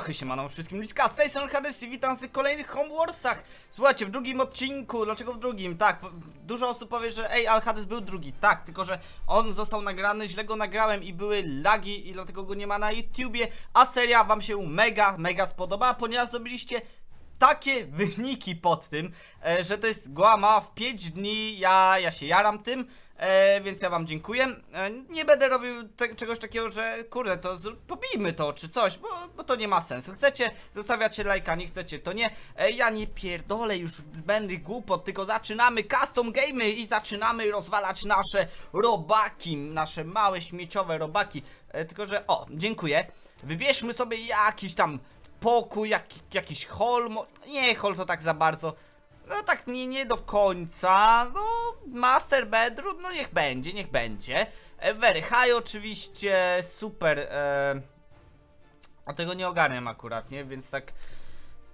Halo, siemano wszystkim Liska, z tej strony Hades i witam w kolejnych Homewarsach Słuchajcie, w drugim odcinku, dlaczego w drugim? Tak, dużo osób powie, że ej, ale Hades był drugi. Tak, tylko że on został nagrany, źle go nagrałem i były lagi i dlatego go nie ma na YouTubie. A seria wam się mega, mega spodoba, ponieważ zrobiliście takie wyniki pod tym, e, że to jest głama w 5 dni, ja, ja się jaram tym, e, więc ja wam dziękuję. E, nie będę robił te, czegoś takiego, że kurde, to pobijmy to czy coś, bo, bo to nie ma sensu. Chcecie, zostawiacie lajka, nie chcecie, to nie. E, ja nie pierdolę już zbędnych głupot, tylko zaczynamy custom gamey i zaczynamy rozwalać nasze robaki, nasze małe śmieciowe robaki. E, tylko, że o, dziękuję. Wybierzmy sobie jakiś tam pokój, jak, jakiś mo- nie hall to tak za bardzo, no tak nie, nie do końca, no master bedroom, no niech będzie, niech będzie, e, very high oczywiście, super, e, a tego nie ogarniam akurat, nie, więc tak,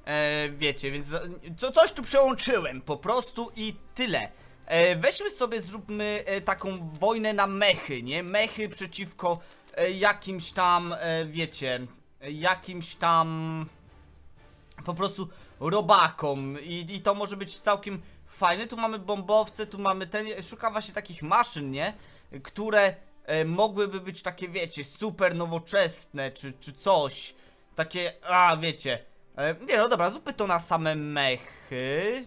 e, wiecie, więc co, coś tu przełączyłem po prostu i tyle. E, weźmy sobie, zróbmy e, taką wojnę na mechy, nie? Mechy przeciwko e, jakimś tam, e, wiecie, e, jakimś tam po prostu robakom i, i to może być całkiem fajne. Tu mamy bombowce, tu mamy ten, szukam właśnie takich maszyn, nie? Które e, mogłyby być takie, wiecie, super nowoczesne, czy, czy coś. Takie, a wiecie. E, nie no dobra, zróbmy to na same mechy.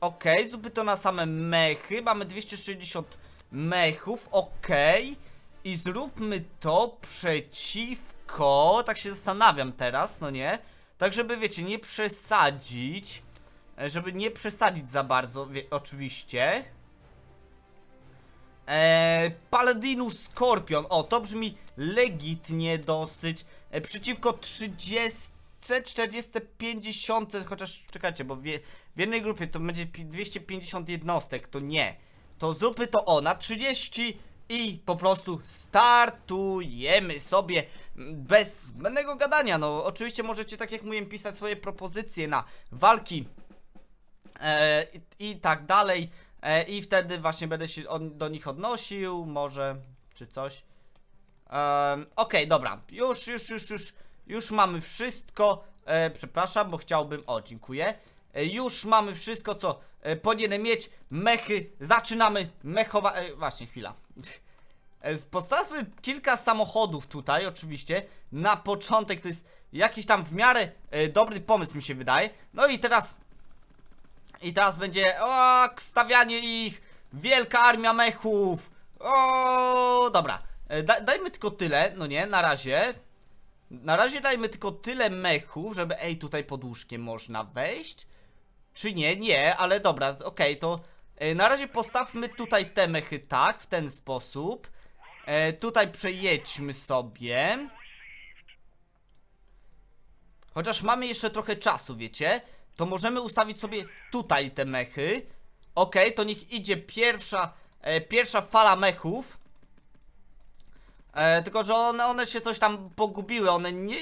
Okej, zróbmy to na same mechy. Mamy 260 mechów, okej. I zróbmy to przeciwko. Tak się zastanawiam teraz, no nie? Tak, żeby wiecie, nie przesadzić. e, Żeby nie przesadzić za bardzo, wie, oczywiście. Eee, Paladinus Skorpion. O, to brzmi legitnie dosyć. E, przeciwko 30, 40, 50. Chociaż czekajcie, bo w, w jednej grupie to będzie pi- 250 jednostek. To nie. To zróbmy to o na 30 i po prostu startujemy sobie bez zbędnego gadania. No, oczywiście możecie, tak jak mówiłem, pisać swoje propozycje na walki e, i, tak dalej. E, I wtedy właśnie będę się on, do nich odnosił, może, czy coś. Em, Okej, dobra, już, już, już, już, już mamy wszystko. E, przepraszam, bo chciałbym. O, dziękuję. E, już mamy wszystko, co e, powinienem mieć. Mechy, zaczynamy mechowa. E, właśnie, chwila. Postawmy kilka samochodów tutaj, oczywiście. Na początek to jest jakiś tam w miarę dobry pomysł, mi się wydaje. No i teraz i teraz będzie o, stawianie ich, wielka armia mechów. O, dobra. Da, dajmy tylko tyle, no nie, na razie. Na razie dajmy tylko tyle mechów, żeby ej, tutaj pod łóżkiem można wejść. Czy nie? Nie, ale dobra, okej, to e, na razie postawmy tutaj te mechy tak, w ten sposób. E, tutaj przejedźmy sobie. Chociaż mamy jeszcze trochę czasu, wiecie? To możemy ustawić sobie tutaj te mechy. Okej, to niech idzie pierwsza, e, pierwsza fala mechów. E, tylko, że one, one się coś tam pogubiły, one nie...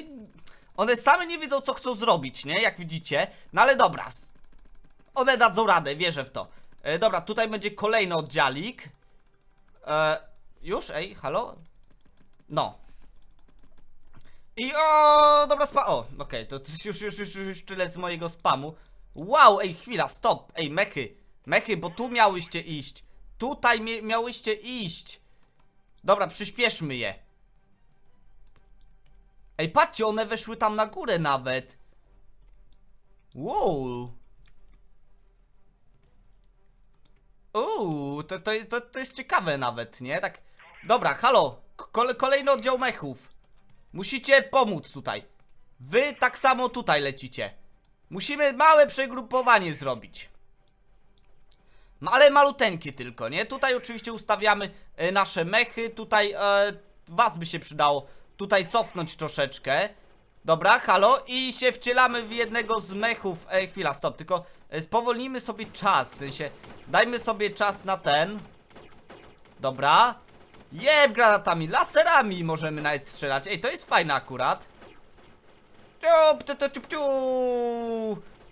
One same nie wiedzą, co chcą zrobić, nie? Jak widzicie. No ale dobra. One dadzą radę, wierzę w to. E, dobra, tutaj będzie kolejny oddziałik. E, już? Ej, halo? No. I o, dobra spa. O, okej, to, to już, już, już, już tyle z mojego spamu. Wow, ej, chwila, stop. Ej, mechy. Mechy, bo tu miałyście iść. Tutaj mie miałyście iść. Dobra, przyspieszmy je. Ej, patrzcie, one weszły tam na górę nawet. Wow. Uuu, to, to, to, to jest ciekawe nawet, nie? Tak. Dobra, halo. Kole, kolejny oddział mechów. Musicie pomóc tutaj. Wy tak samo tutaj lecicie. Musimy małe przegrupowanie zrobić. Ale maluteńkie tylko, nie? Tutaj oczywiście ustawiamy e, nasze mechy. Tutaj e, was by się przydało tutaj cofnąć troszeczkę. Dobra, halo i się wcielamy w jednego z mechów. E, chwila, stop, tylko e, spowolnimy sobie czas. W sensie, dajmy sobie czas na ten. Dobra. Jeb granatami, laserami możemy nawet strzelać. Ej, to jest fajne akurat. Ciup, tu, tu, ciup, ciu.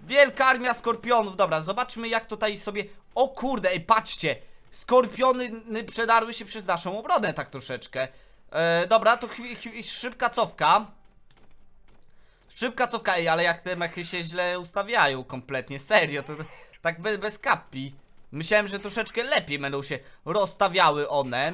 Wielka armia skorpionów. Dobra, zobaczmy jak tutaj sobie... O kurde, ej, patrzcie. Skorpiony przedarły się przez naszą obronę tak troszeczkę. E, dobra, to chwi- chwi- szybka cofka. Szybka cofka, ej, ale jak te mechy się źle ustawiają kompletnie, serio, to, to tak bez, bez kapi. Myślałem, że troszeczkę lepiej będą się rozstawiały one.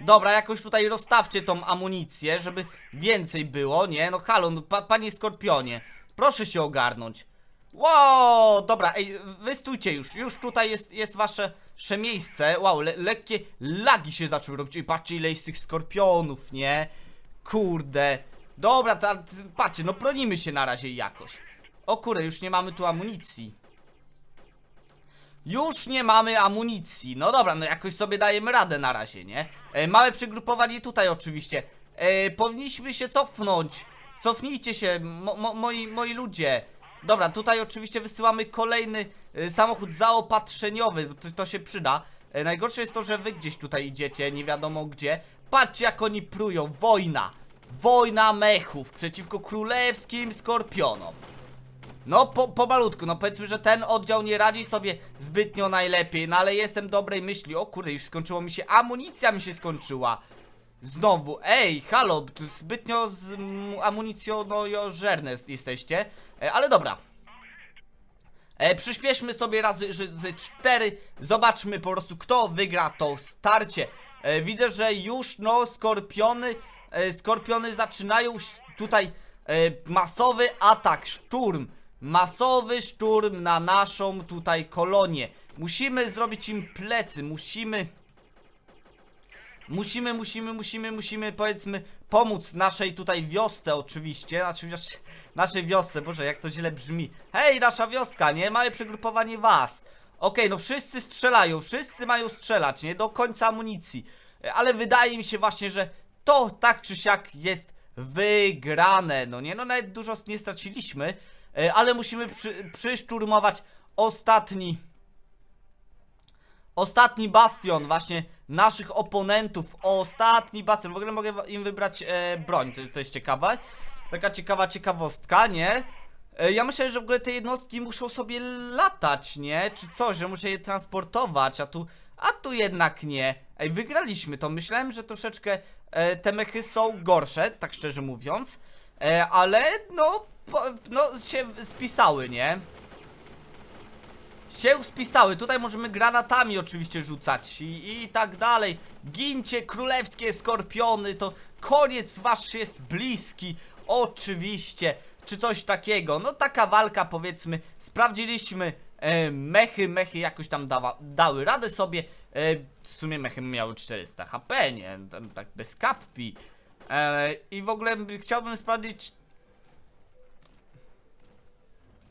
Dobra, jakoś tutaj rozstawcie tą amunicję, żeby więcej było, nie? No halo, no, pa, panie Skorpionie, proszę się ogarnąć. Wow, dobra, ej, wy stójcie już, już tutaj jest, jest wasze, wasze miejsce. Wow, le, lekkie lagi się zaczęły robić. I patrzcie ile jest tych skorpionów, nie? Kurde. Dobra, to, patrzcie, no bronimy się na razie jakoś. O kurde, już nie mamy tu amunicji. Już nie mamy amunicji. No dobra, no jakoś sobie dajemy radę na razie, nie? E, małe przygrupowanie tutaj oczywiście. E, powinniśmy się cofnąć. Cofnijcie się, mo, mo, moi, moi ludzie. Dobra, tutaj oczywiście wysyłamy kolejny e, samochód zaopatrzeniowy, to, to się przyda. E, najgorsze jest to, że wy gdzieś tutaj idziecie, nie wiadomo gdzie. Patrzcie jak oni prują, wojna. Wojna mechów przeciwko królewskim skorpionom. No, po, pomalutku, no powiedzmy, że ten oddział nie radzi sobie zbytnio najlepiej, no ale jestem dobrej myśli. O kurde, już skończyło mi się, amunicja mi się skończyła. Znowu, ej, halo, zbytnio z mm, amunicjonożerne jesteście, e, ale dobra. E, przyspieszmy sobie razy że, ze cztery, zobaczmy po prostu kto wygra to starcie. E, widzę, że już no skorpiony, skorpiony zaczynają tutaj e, masowy atak, szturm. Masowy szturm na naszą tutaj kolonię. Musimy zrobić im plecy, musimy... Musimy, musimy, musimy, musimy, powiedzmy, pomóc naszej tutaj wiosce oczywiście, znaczy naszej wiosce, boże, jak to źle brzmi. Hej, nasza wioska, nie? Małe przegrupowanie was. Okej, no wszyscy strzelają, wszyscy mają strzelać, nie? Do końca amunicji. E, Ale wydaje mi się właśnie, że to tak czy siak jest wygrane, no nie? No nawet dużo nie straciliśmy, e, ale musimy przy, przyszturmować ostatni Ostatni bastion właśnie naszych oponentów. Ostatni bastion. W ogóle mogę im wybrać e, broń. To, to jest ciekawe. Taka ciekawa ciekawostka, nie? E, ja myślę, że w ogóle te jednostki muszą sobie latać, nie? Czy coś, że muszę je transportować, a tu... A tu jednak nie. Ej, wygraliśmy to. Myślałem, że troszeczkę te mechy są gorsze, tak szczerze mówiąc. E, ale no, po, no się spisały, nie? się spisały. Tutaj możemy granatami oczywiście rzucać i, i tak dalej. Gincie królewskie skorpiony, to koniec wasz jest bliski. Oczywiście. Czy coś takiego. No taka walka powiedzmy. Sprawdziliśmy e, mechy. Mechy jakoś tam dawa, dały radę sobie. E, sumie mechy miały 400 HP, nie? Tam, tak bez kappi. E, I w ogóle chciałbym sprawdzić...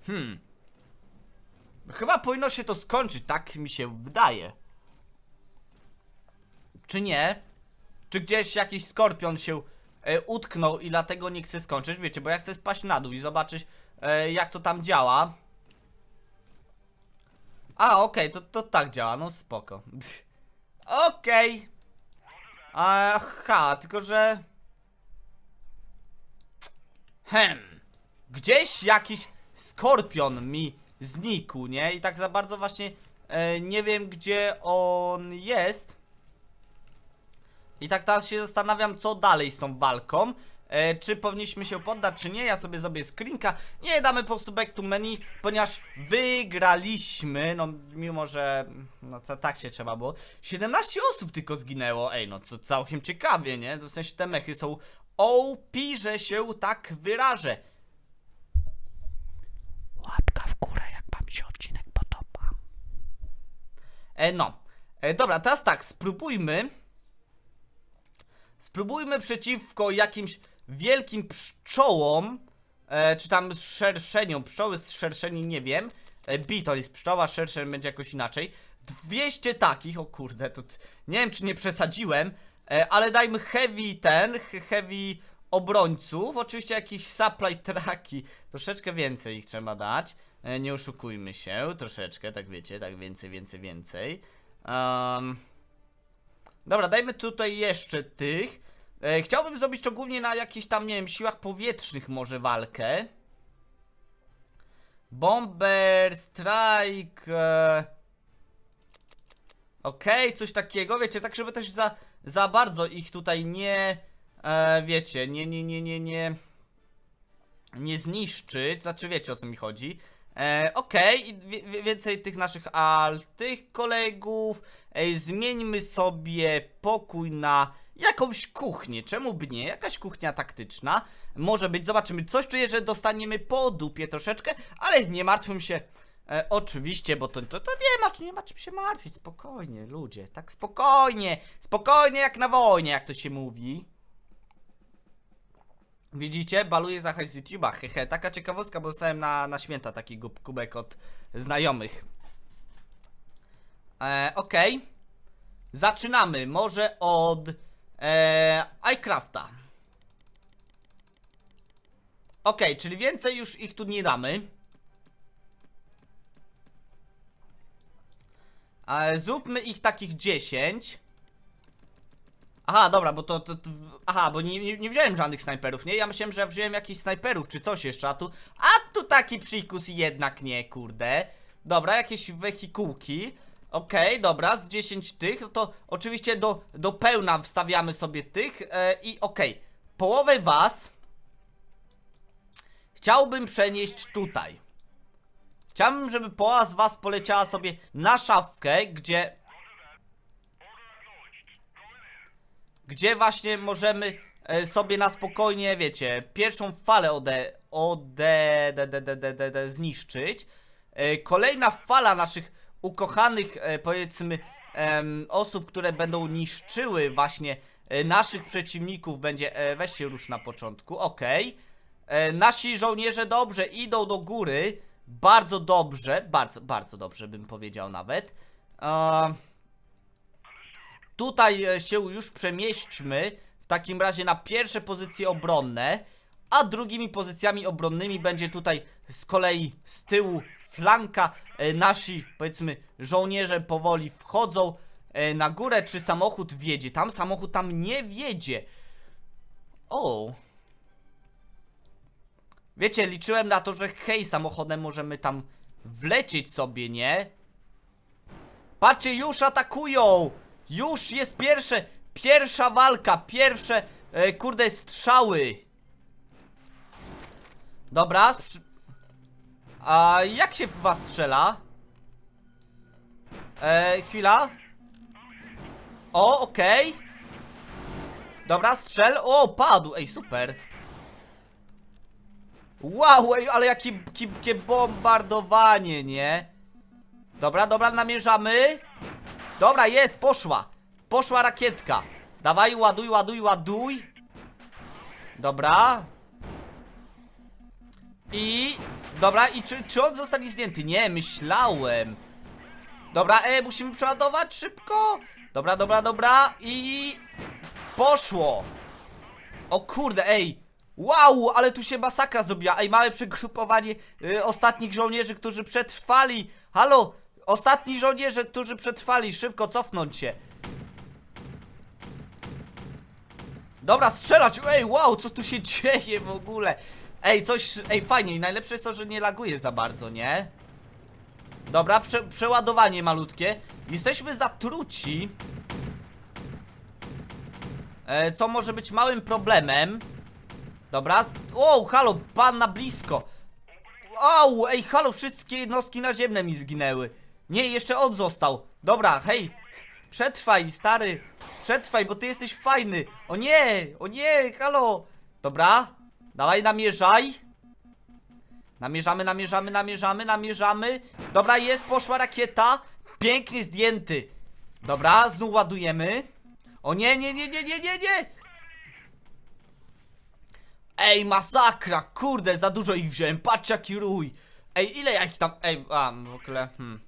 Hmm. Chyba powinno się to skończyć, tak mi się wydaje. Czy nie? Czy gdzieś jakiś skorpion się e, utknął i dlatego nie chce skończyć? Wiecie, bo ja chcę spaść na dół i zobaczyć e, jak to tam działa. A, okej, to, to tak działa, no spoko. Okej. Aha, tylko że... Hem. Gdzieś jakiś skorpion mi znikł, nie? I tak za bardzo właśnie e, nie wiem, gdzie on jest. I tak teraz się zastanawiam, co dalej z tą walką. E, czy powinniśmy się poddać, czy nie? Ja sobie zrobię screenka. Nie damy po prostu back to menu, ponieważ wygraliśmy. No, mimo że. No, co, tak się trzeba było. 17 osób tylko zginęło. Ej, no to całkiem ciekawie, nie? W sensie te mechy są OP, że się tak wyrażę. Łapka w górę, jak wam się odcinek podoba. E, no. E, dobra, teraz tak, spróbujmy. Spróbujmy przeciwko jakimś wielkim pszczołom. E, czy tam szerszeniom. Pszczoły z szerszeni nie wiem. E, jest pszczoła, szerszeń będzie jakoś inaczej. 200 takich, o kurde, to nie wiem czy nie przesadziłem, e, ale dajmy heavy ten, he- heavy obrońców, oczywiście jakieś supply traki, troszeczkę więcej ich trzeba dać, e, nie oszukujmy się, troszeczkę, tak wiecie, tak więcej, więcej, więcej. Um, dobra, dajmy tutaj jeszcze tych. E, chciałbym zrobić to głównie na jakichś tam, nie wiem, siłach powietrznych może walkę. Bomber, strike... E... Okej, coś takiego, wiecie, tak żeby też za, za bardzo ich tutaj nie, e, wiecie, nie, nie, nie, nie, nie, nie zniszczyć, znaczy wiecie o co mi chodzi. E, Okej, i wie, wie- więcej tych naszych al, tych kolegów. E, zmieńmy sobie pokój na jakąś kuchnię, czemu by nie? Jakaś kuchnia taktyczna. Może być, zobaczymy. Coś czuję, że dostaniemy po dupie troszeczkę, ale nie martwmy się. E, oczywiście, bo to, to, to nie ma, nie ma czym się martwić. Spokojnie, ludzie, tak spokojnie. Spokojnie jak na wojnie, jak to się mówi. Widzicie? Baluję za z YouTube'a, hehe. Taka ciekawostka, bo dostałem na, na święta taki kubek od znajomych. E, Okej. Zaczynamy. Może od e, iCrafta. Okej, czyli więcej już ich tu nie damy. E, zróbmy ich takich 10. Aha, dobra, bo to, to, to aha, bo nie, nie, nie wziąłem żadnych snajperów, nie? Ja myślałem, że wziąłem jakichś snajperów czy coś jeszcze, a tu, a tu taki i jednak nie, kurde. Dobra, jakieś wehikułki. Okej, dobra, z 10 tych, no to oczywiście do, do pełna wstawiamy sobie tych e, i okej, połowę was chciałbym przenieść tutaj. Chciałbym, żeby połowa z was poleciała sobie na szafkę, gdzie gdzie właśnie możemy e, sobie na spokojnie, wiecie, pierwszą falę ode, ode, de, de, de, de, de, de, zniszczyć. E, Kolejna fala naszych ukochanych, e, powiedzmy, osób, które będą niszczyły właśnie e, naszych przeciwników będzie, e, weźcie rusz na początku, okej. E, Nasi żołnierze dobrze idą do góry, bardzo dobrze, bardzo, bardzo dobrze bym powiedział nawet. Tutaj się już przemieśćmy w takim razie na pierwsze pozycje obronne, a drugimi pozycjami obronnymi będzie tutaj z kolei z tyłu flanka. E, Nasi, powiedzmy, żołnierze powoli wchodzą e, na górę. Czy samochód wjedzie? Tam samochód tam nie wjedzie. O. Wiecie, liczyłem na to, że hej, samochodem możemy tam wlecieć sobie, nie? Patrzcie, już atakują! Już jest pierwsze, pierwsza walka, pierwsze, e, kurde, strzały. Dobra. A jak się w was strzela? E, chwila. O, okej. Dobra, strzel. O, padł. Ej, super. Wow, ej, ale jakie, jakie bombardowanie, nie? Dobra, dobra, namierzamy. Dobra, jest, poszła. Poszła rakietka. Dawaj, ładuj, ładuj, ładuj. Dobra. I... Dobra, i czy, czy on zostanie zdjęty? Nie, myślałem. Dobra, e, musimy przeładować szybko. Dobra, dobra, dobra. I... Poszło. O kurde, ej. Wow, ale tu się masakra zrobiła. Ej, małe przegrupowanie y, ostatnich żołnierzy, którzy przetrwali. Halo, ostatni żołnierze, którzy przetrwali. Szybko cofnąć się. Dobra, strzelać! Ej, wow, co tu się dzieje w ogóle? Ej, coś, ej, fajnie, najlepsze jest to, że nie laguje za bardzo, nie? Dobra, prze, przeładowanie malutkie. Jesteśmy zatruci. E, co może być małym problemem. Dobra, wow, halo, pan na blisko. Wow, ej, halo, wszystkie jednostki naziemne mi zginęły. Nie, jeszcze on został. Dobra, hej, przetrwaj, stary. Przetrwaj, bo ty jesteś fajny. O nie, o nie, halo. Dobra, dawaj, namierzaj. Namierzamy, namierzamy, namierzamy, namierzamy. Dobra, jest, poszła rakieta. Pięknie zdjęty. Dobra, znów ładujemy. O nie, nie, nie, nie, nie, nie, nie. Ej, masakra, kurde, za dużo ich wziąłem, patrz jaki rój Ej, ile ja ich tam, ej, a, w ogóle, hmm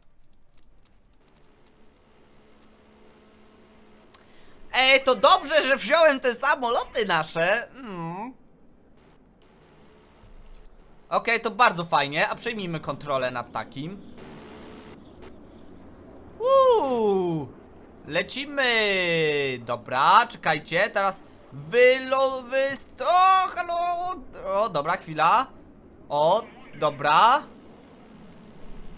Ej, to dobrze, że wziąłem te samoloty nasze, hmm. Okej, to bardzo fajnie, a przejmijmy kontrolę nad takim Uuu, lecimy, dobra, czekajcie, teraz Wylo... Wyst... O, halo! O, dobra, chwila. O, dobra.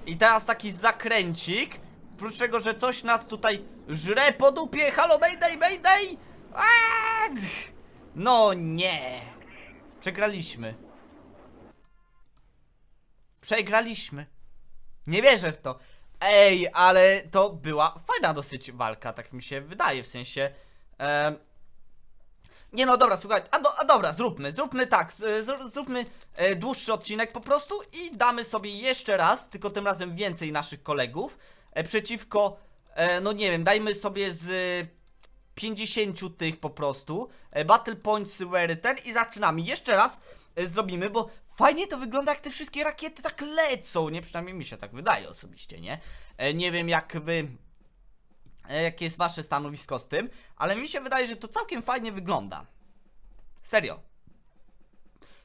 I teraz taki zakręcik. Oprócz tego, że coś nas tutaj żre po dupie. Halo, mayday, mayday! Aaaa! No nie. Przegraliśmy. Przegraliśmy. Nie wierzę w to. Ej, ale to była fajna dosyć walka, tak mi się wydaje, w sensie... em, nie no, dobra, słuchaj, a, do, a dobra, zróbmy, zróbmy tak, zróbmy e, dłuższy odcinek po prostu i damy sobie jeszcze raz, tylko tym razem więcej naszych kolegów, e, przeciwko, e, no nie wiem, dajmy sobie z e, 50 tych po prostu, e, Battle Points were ten i zaczynamy, jeszcze raz e, zrobimy, bo fajnie to wygląda jak te wszystkie rakiety tak lecą, nie, przynajmniej mi się tak wydaje osobiście, nie, e, nie wiem jak wy e, jakie jest wasze stanowisko z tym, ale mi się wydaje, że to całkiem fajnie wygląda. Serio.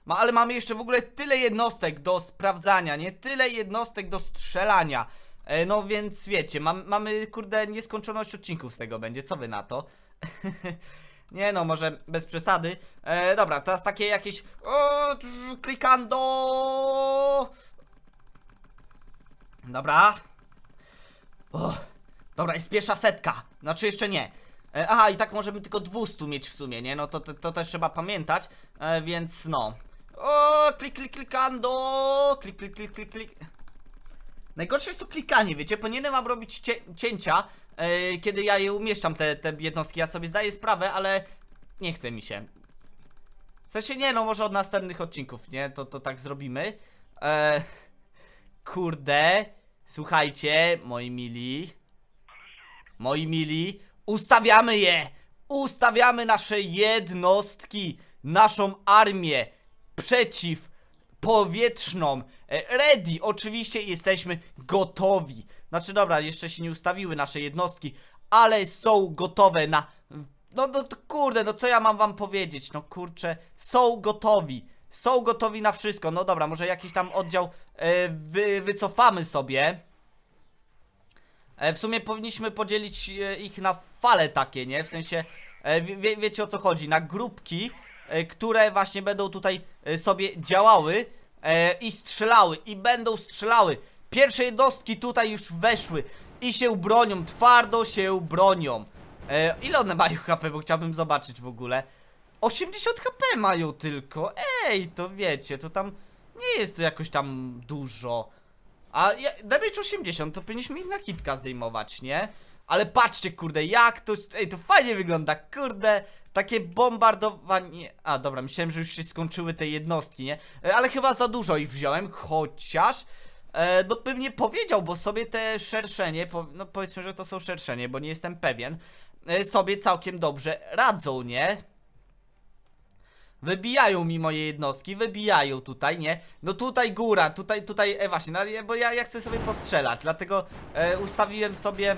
Ma, ale mamy jeszcze w ogóle tyle jednostek do sprawdzania, nie? Tyle jednostek do strzelania. E, no więc wiecie, mam, mamy kurde nieskończoność odcinków z tego będzie. Co wy na to? nie no, może bez przesady. E, dobra, teraz takie jakieś. O, klikando. Dobra. O, dobra, jest pierwsza setka. Znaczy jeszcze nie. E, aha, i tak możemy tylko 200 mieć w sumie, nie? No to, to, to też trzeba pamiętać, e, więc no. O, klik, klik, klikando. Klik, klik, klik, klik, klik. Najgorsze jest to klikanie, wiecie? Powinienem wam robić cie cięcia, e, kiedy ja je umieszczam, te, te jednostki. Ja sobie zdaję sprawę, ale nie chce mi się. W sensie nie, no może od następnych odcinków, nie? To, to tak zrobimy. E, kurde. Słuchajcie, moi mili. Moi mili, ustawiamy je! Ustawiamy nasze jednostki, naszą armię przeciw powietrzną. E, Ready, oczywiście jesteśmy gotowi. Znaczy dobra, jeszcze się nie ustawiły nasze jednostki, ale są gotowe na... No, no kurde, no co ja mam wam powiedzieć? No kurczę, są gotowi. Są gotowi na wszystko. No dobra, może jakiś tam oddział e, wy, wycofamy sobie. E, W sumie powinniśmy podzielić e, ich na fale takie, nie? W sensie, e, wie- wiecie o co chodzi, na grupki, e, które właśnie będą tutaj e, sobie działały e, i strzelały, i będą strzelały. Pierwsze jednostki tutaj już weszły i się bronią, twardo się bronią. E, Ile one mają HP, bo chciałbym zobaczyć w ogóle. 80 HP mają tylko, ej, to wiecie, to tam nie jest to jakoś tam dużo. A ja, damage 80, to powinniśmy ich na hitka zdejmować, nie? Ale patrzcie, kurde, jak to... Ej, to fajnie wygląda, kurde. Takie bombardowanie... A, dobra, myślałem, że już się skończyły te jednostki, nie? E, Ale chyba za dużo ich wziąłem, chociaż... E, no bym nie powiedział, bo sobie te szerszenie, no powiedzmy, że to są szerszenie, bo nie jestem pewien, e, sobie całkiem dobrze radzą, nie? Wybijają mi moje jednostki, wybijają tutaj, nie? No tutaj góra, tutaj, tutaj, e właśnie, no, bo ja, ja chcę sobie postrzelać, dlatego e, ustawiłem sobie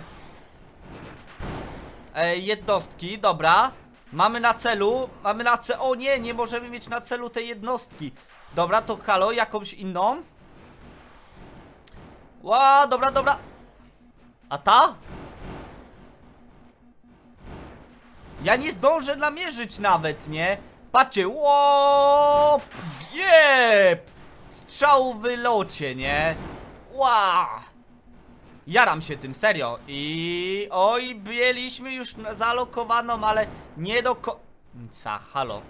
e, jednostki, dobra. Mamy na celu, mamy na celu, o nie, nie możemy mieć na celu tej jednostki. Dobra, to halo, jakąś inną? Ła, dobra, dobra. A ta? Ja nie zdążę namierzyć nawet, nie? Patrzcie, ło, pff, jeb! Strzał w wylocie, nie? Ła! Jaram się tym, serio. I oj, mieliśmy już zalokowaną, ale nie do ko... Ca, halo.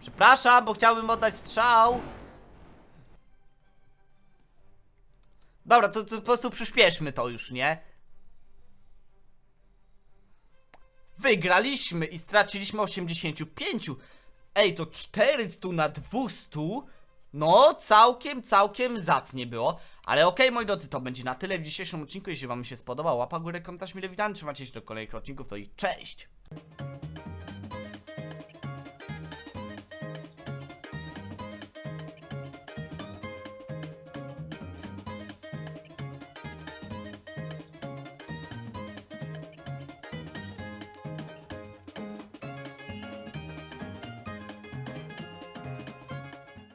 Przepraszam, bo chciałbym oddać strzał. Dobra, to, to po prostu przyspieszmy to już, nie? Wygraliśmy i straciliśmy 85. Ej, to 400 na 200. No, całkiem, całkiem zacnie było. Ale okej, moi drodzy, to będzie na tyle w dzisiejszym odcinku. Jeśli wam się spodobał, łapa górę, komentarz mile widziany. Trzymajcie się do kolejnych odcinków, to i cześć!